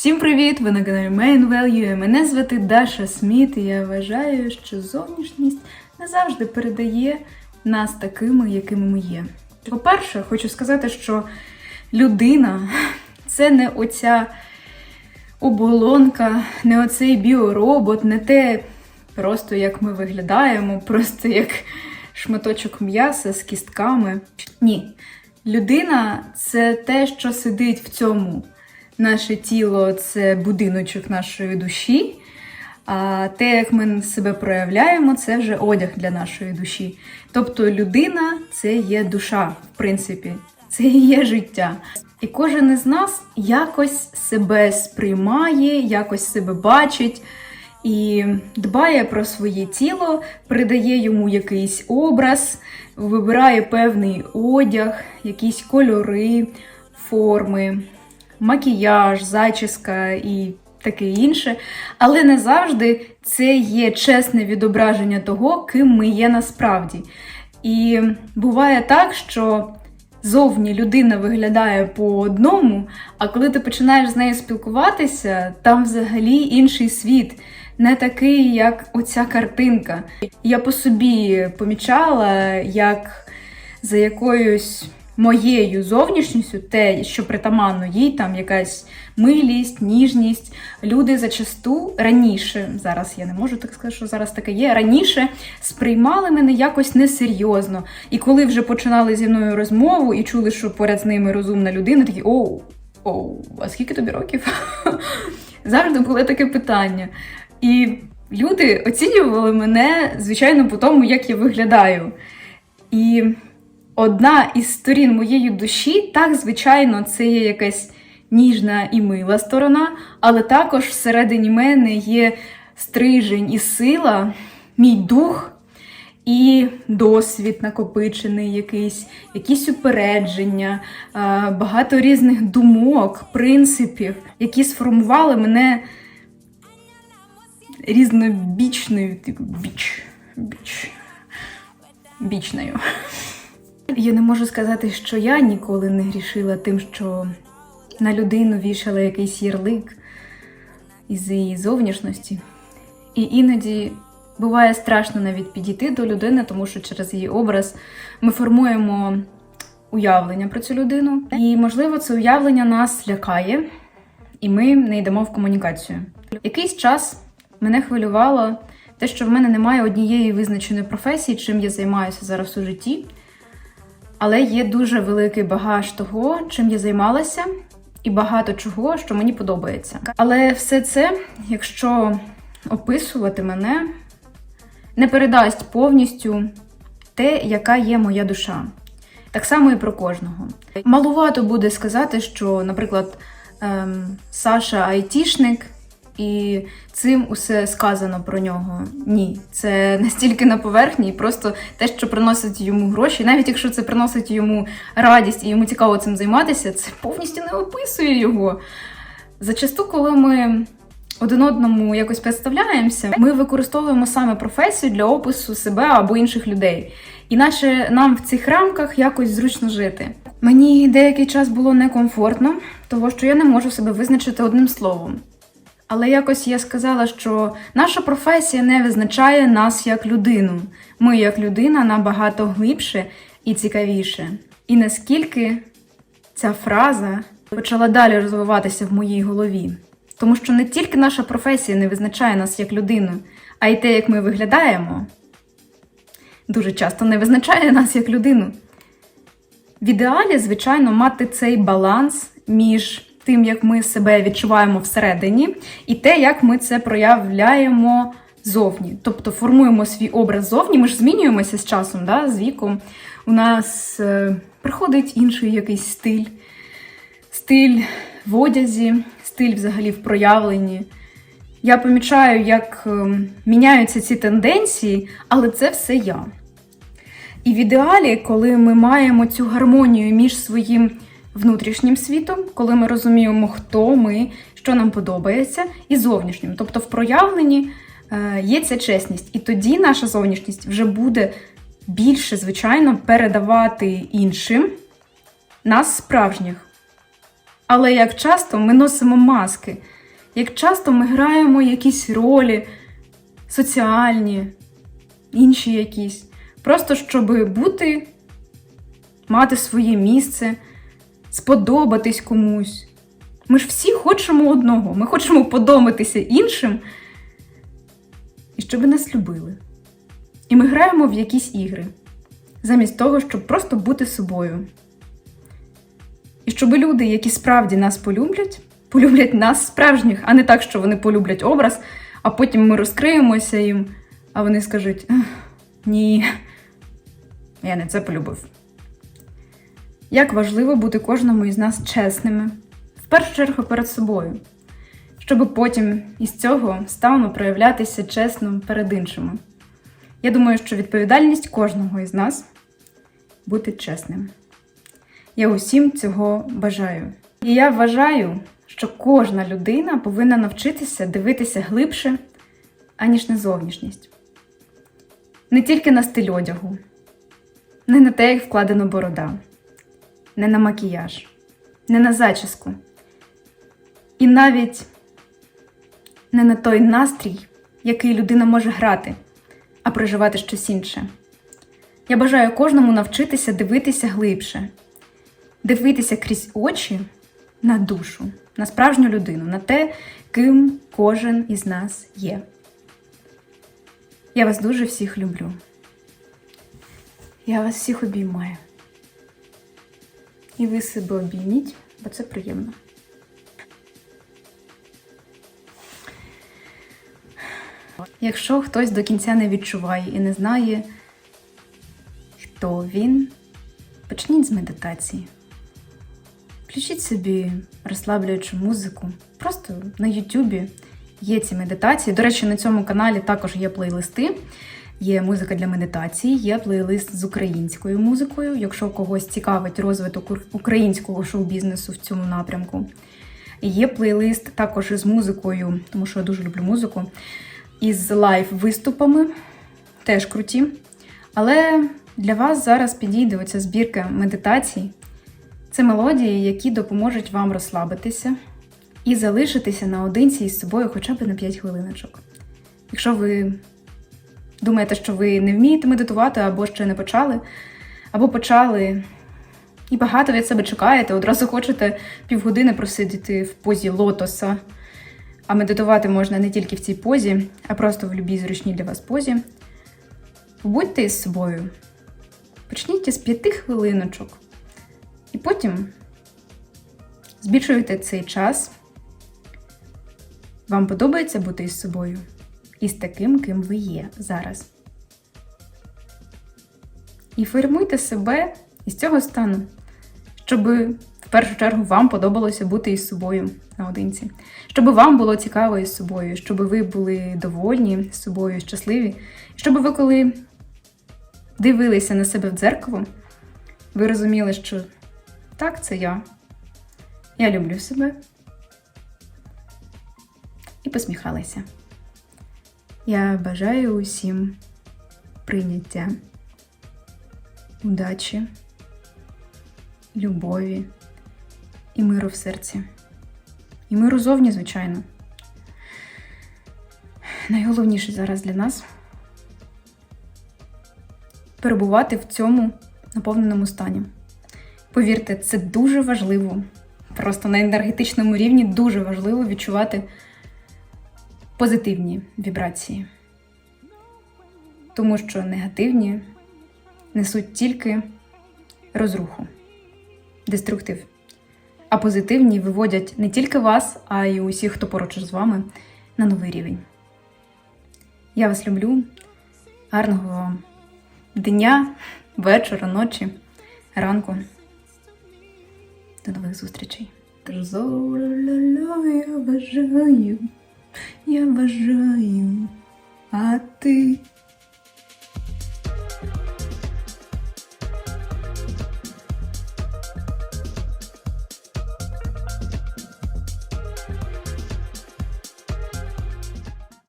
Всім привіт! Ви на каналі Main Value. Мене звати Даша Сміт, і я вважаю, що зовнішність не завжди передає нас такими, якими ми є. По-перше, хочу сказати, що людина це не оця оболонка, не оцей біоробот, не те просто як ми виглядаємо, просто як шматочок м'яса з кістками. Ні. Людина це те, що сидить в цьому. Наше тіло це будиночок нашої душі. А те, як ми себе проявляємо, це вже одяг для нашої душі. Тобто людина це є душа, в принципі, це є життя. І кожен із нас якось себе сприймає, якось себе бачить і дбає про своє тіло, придає йому якийсь образ, вибирає певний одяг, якісь кольори, форми, макіяж, зачіска і таке інше. Але не завжди це є чесне відображення того, ким ми є насправді. І буває так, що зовні людина виглядає по одному, а коли ти починаєш з нею спілкуватися, там взагалі інший світ. Не такий, як оця картинка. Я по собі помічала, як за якоюсь моєю зовнішністю, те, що притаманно їй, там якась милість, ніжність. Люди зачасту раніше, зараз я не можу так сказати, що зараз таке є. Раніше сприймали мене якось несерйозно. І коли вже починали зі мною розмову і чули, що поряд з ними розумна людина, такі оу, оу, а скільки тобі років? Завжди було таке питання. І люди оцінювали мене, звичайно, по тому, як я виглядаю. І одна із сторін моєї душі, так, звичайно, це є якась ніжна і мила сторона, але також всередині мене є стрижень і сила, мій дух. І досвід накопичений, якийсь, якісь упередження, багато різних думок, принципів, які сформували мене різнобічною, типу, біч, біч, бічною. Я не можу сказати, що я ніколи не грішила тим, що на людину вішала якийсь ярлик із її зовнішності. І іноді буває страшно навіть підійти до людини, тому що через її образ ми формуємо уявлення про цю людину. І, можливо, це уявлення нас лякає, і ми не йдемо в комунікацію. Якийсь час мене хвилювало те, що в мене немає однієї визначеної професії, чим я займаюся зараз у житті. Але є дуже великий багаж того, чим я займалася, і багато чого, що мені подобається. Але все це, якщо описувати мене, не передасть повністю те, яка є моя душа. Так само і про кожного. Малувато буде сказати, що, наприклад, ем, Саша айтішник, і цим усе сказано про нього. Ні, це настільки на поверхні, і просто те, що приносить йому гроші, навіть якщо це приносить йому радість і йому цікаво цим займатися, це повністю не описує його. Зачасту, коли ми один одному якось представляємося, ми використовуємо саме професію для опису себе або інших людей. Іначе нам в цих рамках якось зручно жити. Мені деякий час було некомфортно, того що я не можу себе визначити одним словом. Але якось я сказала, що наша професія не визначає нас як людину. Ми, як людина, набагато глибше і цікавіше. І наскільки ця фраза почала далі розвиватися в моїй голові. Тому що не тільки наша професія не визначає нас як людину, а й те, як ми виглядаємо, дуже часто не визначає нас як людину. В ідеалі, звичайно, мати цей баланс між тим, як ми себе відчуваємо всередині, і те, як ми це проявляємо зовні. Тобто формуємо свій образ зовні, ми ж змінюємося з часом, да, з віком. У нас е, приходить інший якийсь стиль, стиль в одязі, стиль взагалі в проявленні. Я помічаю, як е, міняються ці тенденції, але це все я. І в ідеалі, коли ми маємо цю гармонію між своїм внутрішнім світом, коли ми розуміємо, хто ми, що нам подобається, і зовнішнім. Тобто в проявленні е, є ця чесність. І тоді наша зовнішність вже буде більше, звичайно, передавати іншим нас справжніх. Але як часто ми носимо маски, як часто ми граємо якісь ролі соціальні, інші якісь, просто щоб бути, мати своє місце, сподобатись комусь. Ми ж всі хочемо одного. Ми хочемо подобатися іншим, і щоб нас любили. І ми граємо в якісь ігри, замість того, щоб просто бути собою. І щоб люди, які справді нас полюблять, полюблять нас справжніх, а не так, що вони полюблять образ, а потім ми розкриємося їм, а вони скажуть: ні, я не це полюбив. Як важливо бути кожному із нас чесними, в першу чергу перед собою, щоб потім із цього ставно проявлятися чесно перед іншими. Я думаю, що відповідальність кожного із нас бути чесним. Я усім цього бажаю. І я вважаю, що кожна людина повинна навчитися дивитися глибше, аніж на зовнішність. Не тільки на стиль одягу, не на те, як вкладена борода, не на макіяж, не на зачіску. І навіть не на той настрій, який людина може грати, а проживати щось інше. Я бажаю кожному навчитися дивитися глибше, дивитися крізь очі на душу, на справжню людину, на те, ким кожен із нас є. Я вас дуже всіх люблю. Я вас всіх обіймаю. І ви себе обійміть, бо це приємно. Якщо хтось до кінця не відчуває і не знає, хто він, почніть з медитації. Включіть собі розслаблюючу музику. Просто на Ютубі є ці медитації. До речі, на цьому каналі також є плейлисти. Є музика для медитації, є плейлист з українською музикою, якщо когось цікавить розвиток українського шоу-бізнесу в цьому напрямку. Є плейлист також із музикою, тому що я дуже люблю музику, із лайв-виступами, теж круті. Але для вас зараз підійде оця збірка медитацій. Це мелодії, які допоможуть вам розслабитися і залишитися наодинці із собою хоча б на 5 хвилиночок. Якщо ви думаєте, що ви не вмієте медитувати або ще не почали, або почали і багато від себе чекаєте, одразу хочете півгодини просидіти в позі лотоса, а медитувати можна не тільки в цій позі, а просто в любій зручній для вас позі. Побудьте із собою. Почніть із п'яти хвилиночок. І потім збільшуєте цей час. Вам подобається бути із собою і з таким, ким ви є зараз. І формуйте себе із цього стану, щоб в першу чергу вам подобалося бути із собою наодинці, щоб вам було цікаво із собою, щоб ви були довольні з собою, щасливі, щоб ви, коли дивилися на себе в дзеркало, ви розуміли, що так, це я. Я люблю себе. І посміхалися. Я бажаю усім прийняття, удачі, любові і миру в серці. І миру зовні, звичайно. Найголовніше зараз для нас перебувати в цьому наповненому стані. Повірте, це дуже важливо. Просто на енергетичному рівні дуже важливо відчувати позитивні вібрації. Тому що негативні несуть тільки розруху, деструктив. А позитивні виводять не тільки вас, а й усіх, хто поруч з вами, на новий рівень. Я вас люблю. Гарного вам дня, вечора, ночі, ранку. До нових зустрічей. Я бажаю, я бажаю, а ти